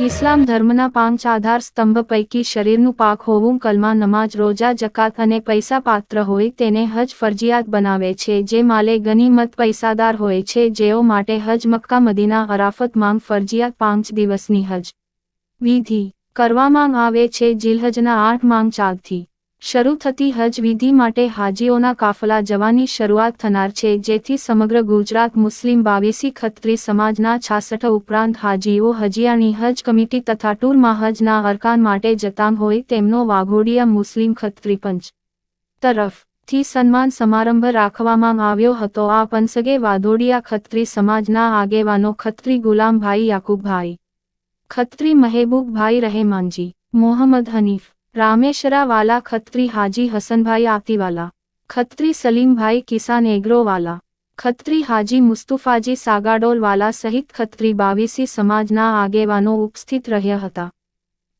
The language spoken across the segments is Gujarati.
ઇસ્લામ ધર્મના પાંચ આધાર સ્તંભ પૈકી શરીરનું પાક હોવું, કલમા નમાજ રોજા, જકાત અને પૈસા પાત્ર હોય તેને હજ ફરજિયાત બનાવે છે. જે માલે ગનીમત પૈસાદાર હોય છે, જેઓ માટે હજ મક્કા, મદીના, અરાફત માંગ ફરજિયાત પાંચ દિવસની હજ વિધિ કરવામાં આવે છે. જિલહજના આઠ માંગ ચારથી શરૂ થતી હજ વિધિ માટે હાજીઓના કાફલા જવાની શરૂઆત થનાર છે, જેથી સમગ્ર ગુજરાત મુસ્લિમ બાવીસી ખત્રી સમાજના છાસઠ ઉપરાંત હાજીઓ હજીયાની હજ કમિટી તથા ટૂરમાં હજના અરકાન માટે જતા હોય તેમનો વાઘોડિયા મુસ્લિમ ખત્રી પંચ તરફથી સન્માન સમારંભ રાખવામાં આવ્યો હતો. આ પંસગે વાઘોડિયા ખત્રી સમાજના આગેવાનો ખત્રી ગુલામભાઈ યાકુબભાઈ, ખત્રી મહેબૂબભાઈ રહેમાનજી, મોહમ્મદ હનીફ રામેશરાવાલા ખત્રી હાજી હસનભાઈ આતીવાલા, ખત્રી સલીમભાઈ કિસાન એગ્રોવાલા, ખત્રી હાજી મુસ્તુફાજી સાગાડોલવાલા સહિત ખત્રી બાવીસી સમાજના આગેવાનો ઉપસ્થિત રહ્યા હતા.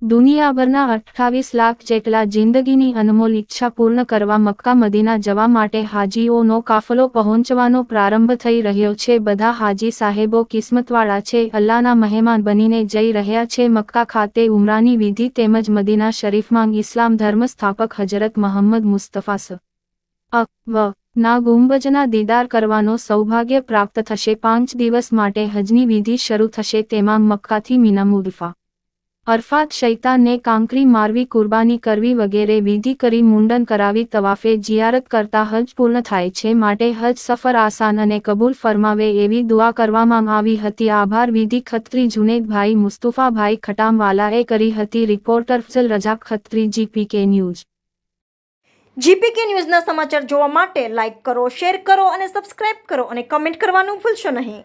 દુનિયાભરના અઠ્ઠાવીસ લાખ જેટલા જિંદગીની અનમોલ ઈચ્છા પૂર્ણ કરવા મક્કા મદીના જવા માટે હાજીઓનો કાફલો પહોંચવાનો પ્રારંભ થઈ રહ્યો છે. બધા હાજી સાહેબો કિસ્મતવાળા છે. અલ્લાહના મહેમાન બનીને જઈ રહ્યા છે. મક્કા ખાતે ઉમરાની વિધિ તેમજ મદીના શરીફમાં ઇસ્લામ ધર્મ સ્થાપક હજરત મોહમ્મદ મુસ્તફા સ. અ. ના ગુંબજના દીદાર કરવાનો સૌભાગ્ય પ્રાપ્ત થશે. પાંચ દિવસ માટે હજની વિધિ શરૂ થશે. તેમાં મક્કાથી મીના મુરફા અરફાત શૈતાનને કાંકરી મારવી, કુરબાની કરવી વગેરે વિધિ કરી મુંડન કરાવી તવાફે જિયારત કરતા હજ પૂર્ણ થાય છે માટે હજ સફર આસાન અને કબૂલ ફરમાવે એવી દુઆ કરવામાં આવી હતી. આભાર વિધિ ખત્રી જુનેદભાઈ મુસ્તુફાભાઈ ખટામવાલાએ કરી હતી. Reporter Fasal Rajak Khatri, GPK news. GPK ન્યૂઝના સમાચાર જોવા માટે લાઇક કરો, શેર કરો અને સબસ્ક્રાઇબ કરો અને કમેન્ટ કરવાનું ભૂલશો નહીં.